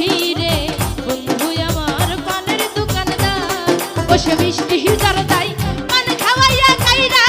ফিরে বন্ধু আমার পানের দোকানদার বসে মিষ্টি তার তাই পান খাওয়াইয়া খাইরা।